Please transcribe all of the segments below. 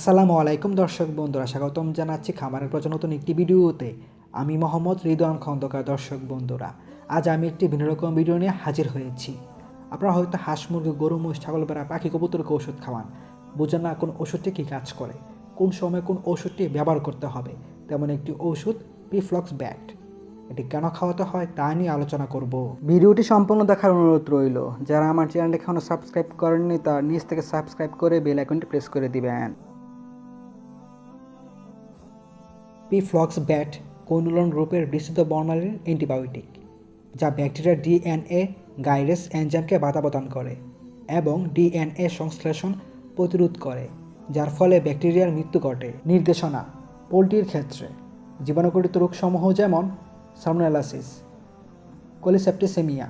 আসসালামু আলাইকুম দর্শক বন্ধুরা, স্বাগতম জানাচ্ছি খামারের পর নতুন একটি ভিডিওতে। আমি মোহাম্মদ রিদওয়ান খন্দকার, দর্শক বন্ধুরা। আজ আমি একটি ভিন্ন রকম ভিডিও নিয়ে হাজির হয়েছি। আপনারা হয়তো হাঁস, মুরগি, গরু মোষ ছাগল বেড়া পাখি কবুতরকে ওষুধ খাওয়ান। বুঝেন না কোন ওষুধটি কী কাজ করে, কোন সময় কোন ওষুধটি ব্যবহার করতে হবে। তেমন একটি ওষুধ পিফ্লক্স ব্যাট এটি কেন খাওয়াতে হয় তা নিয়ে আলোচনা করব। ভিডিওটি সম্পূর্ণ দেখার অনুরোধ রইল, যারা আমার চ্যানেল এখনও সাবস্ক্রাইব করেননি, তার নিচ থেকে সাবস্ক্রাইব করে বেল আইকনটি প্রেস করে দিবেন। পিফ্লক্স ব্যাট কৌনুলন রূপের বিস্তৃত বর্ণালীর অ্যান্টিবায়োটিক, যা ব্যাকটেরিয়ার ডিএনএ, গাইরেস এনজামকে বাধা প্রদান করে এবং ডিএনএ সংশ্লেষণ প্রতিরোধ করে, যার ফলে ব্যাকটেরিয়ার মৃত্যু ঘটে। নির্দেশনা, পোলট্রির ক্ষেত্রে। জীবাণুকটিত রোগসমূহ যেমন সামনালাসিস কোলিসেপ্টিসেমিয়া,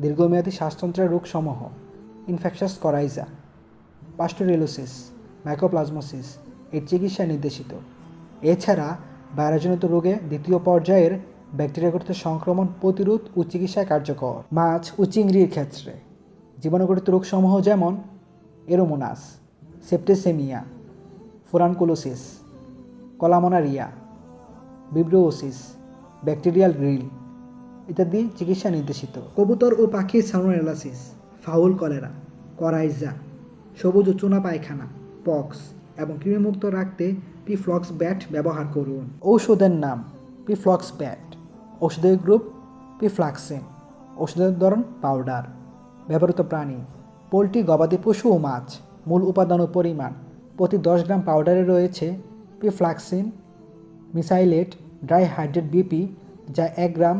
দীর্ঘমেয়াদী শ্বাসতন্ত্রের রোগসমূহ, ইনফেকশাস করাইজা, পাস্টোরিলোসিস, মাইকোপ্লাজমোসিস এর চিকিৎসা নির্দেশিত। এছাড়া ভাইরাসজনিত রোগে দ্বিতীয় পর্যায়ের ব্যাকটেরিয়াগত সংক্রমণ প্রতিরোধ ও চিকিৎসায় কার্যকর। মাছ ও চিংড়ির ক্ষেত্রে জীবাণুগঠিত রোগসমূহ যেমন এরোমোনাস, সেপ্টেসেমিয়া, ফোরানকোলোসিস, কলামোনারিয়া বিব্রোসিস ব্যাকটেরিয়াল গ্রিল ইত্যাদি চিকিৎসা নির্দেশিত। কবুতর ও পাখির সালমোনেলাসিস ফাউল কলেরা, করাইজা, সবুজ ও চুনা পায়খানা, পক্স এবং কৃমিমুক্ত রাখতে পিফ্লক্স ব্যাট ব্যবহার করুন। ঔষধের নাম পিফ্লক্স ব্যাট ঔষধের গ্রুপ পিফ্লাক্সিন ওষুধের ধরন পাউডার। ব্যবহৃত প্রাণী, পোলট্রি, গবাদি পশু ও মাছ। মূল উপাদান ও পরিমাণ, প্রতি দশ গ্রাম পাউডারে রয়েছে pefloxacin mesylate dihydrate BP যা এক গ্রাম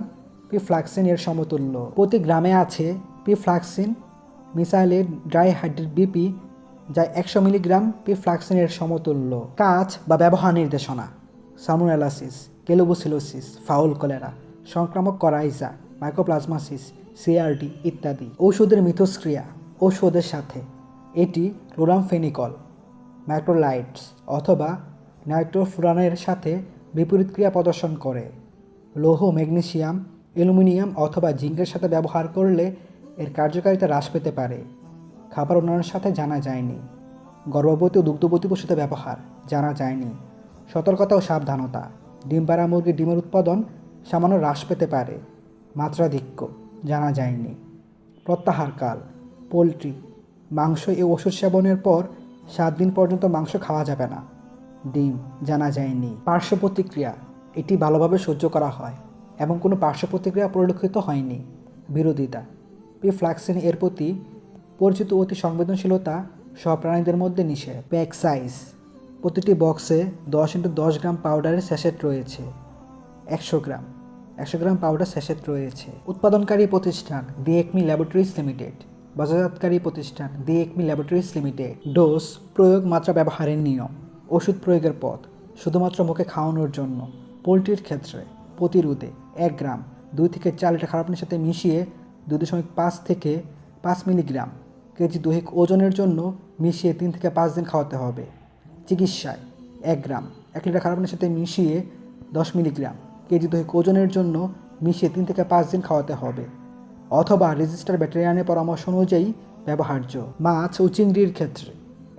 পিফ্লাক্সিন এর সমতুল্য। প্রতি গ্রামে আছে pefloxacin mesylate dihydrate BP যা একশো মিলিগ্রাম পিফ্লাক্সিন এর সমতুল্য। কাজ বা ব্যবহার নির্দেশনা। সামোনেলাসিস কেলোবোসিলোসিস, ফাউল কলেরা, সংক্রামক করাইজা মাইক্রোপ্লাজমাসিস সিআরডি ইত্যাদি। ঔষধের মিথস্ক্রিয়া, ঔষধের সাথে। এটি ক্লোরামফেনিকল, ম্যাক্রোলাইটস অথবা নাইট্রোফুরানের সাথে বিপরীত ক্রিয়া প্রদর্শন করে। লৌহ, ম্যাগনেসিয়াম, অ্যালুমিনিয়াম অথবা জিঙ্কের সাথে ব্যবহার করলে এর কার্যকারিতা হ্রাস পেতে পারে। খাবার উন্নয়নের সাথে জানা যায়নি। গর্ভবতী ও দুগ্ধবতী পশুতে ব্যবহার জানা যায়নি। সতর্কতা ও সাবধানতা। ডিম পাড়া মুরগির ডিমের উৎপাদন সামান্য হ্রাস পেতে পারে। মাত্রাধিক্য জানা যায়নি। প্রত্যাহারকাল পোলট্রি, মাংস এ ওষুধ সেবনের পর সাত দিন পর্যন্ত মাংস খাওয়া যাবে না। ডিম জানা যায়নি। পার্শ্ব প্রতিক্রিয়া, এটি ভালোভাবে সহ্য করা হয় এবং কোনো পার্শ্ব প্রতিক্রিয়া পরিলক্ষিত হয়নি। বিরোধিতা, পিফ্লাক্সিন এর প্রতি পরিচিত অতি সংবেদনশীলতা সব প্রাণীদের মধ্যে নিষেধ প্যাক সাইজ প্রতিটি বক্সে দশ ইন্টু দশ গ্রাম পাউডারের স্যাশেট রয়েছে। একশো গ্রাম। একশো গ্রাম পাউডার স্যাশেট রয়েছে। উৎপাদনকারী প্রতিষ্ঠান দি একমি ল্যাবরেটরিজ লিমিটেড। বাজারজাতকারী প্রতিষ্ঠান the ACME laboratories limited. Dose, প্রয়োগ মাত্রা ব্যবহারের নিয়ম। ওষুধ প্রয়োগের পথ, শুধুমাত্র মুখে খাওয়ানোর জন্য। পোলট্রির ক্ষেত্রে প্রতিরোধে এক গ্রাম, দুই থেকে চার লিটার খারাপ সাথে মিশিয়ে দুই দশমিক পাঁচ থেকে পাঁচ মিলিগ্রাম। কেজি দৈহিক ওজনের জন্য মিশিয়ে তিন থেকে পাঁচ দিন খাওয়াতে হবে। চিকিৎসায় এক গ্রাম, এক লিটার খারাপ পানির সাথে মিশিয়ে দশ মিলিগ্রাম কেজি দৈহিক ওজনের জন্য মিশিয়ে তিন থেকে পাঁচ দিন খাওয়াতে হবে। অথবা রেজিস্টার ব্যাটেরিয়ানের পরামর্শ অনুযায়ী ব্যবহার্য মাছ ও চিংড়ির ক্ষেত্রে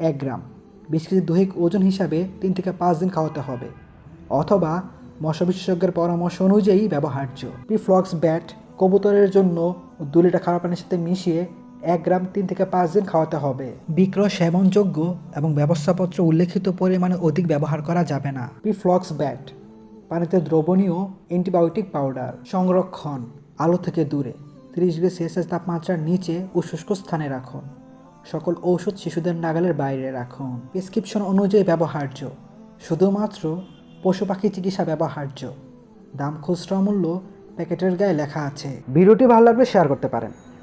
এক গ্রাম, বিশ কেজি দৈহিক ওজন হিসাবে তিন থেকে পাঁচ দিন খাওয়াতে হবে। অথবা মশা বিশেষজ্ঞের পরামর্শ অনুযায়ী ব্যবহার্য। পিফ্লক্স ব্যাট কবুতরের জন্য দু লিটার খাবার পানির সাথে মিশিয়ে এক গ্রাম তিন থেকে পাঁচ দিন খাওয়াতে হবে। বিক্রয় সেবনযোগ্য এবং ব্যবস্থাপত্র উল্লেখিত পরিমাণে অধিক ব্যবহার করা যাবে না। পিফ্লক্স ব্যাট পানিতে দ্রবণীয় অ্যান্টিবায়োটিক পাউডার সংরক্ষণ, আলো থেকে দূরে। তিরিশ ডিগ্রি সেলসিয়াস তাপমাত্রার নিচে ও শুষ্ক স্থানে রাখুন। সকল ঔষধ শিশুদের নাগালের বাইরে রাখুন। প্রেসক্রিপশন অনুযায়ী ব্যবহার্য। শুধুমাত্র পশু পাখি চিকিৎসা ব্যবহার্য। দাম খুচরা মূল্য প্যাকেটের গায়ে লেখা আছে। ভিডিওটি ভালো লাগলে শেয়ার করতে পারেন।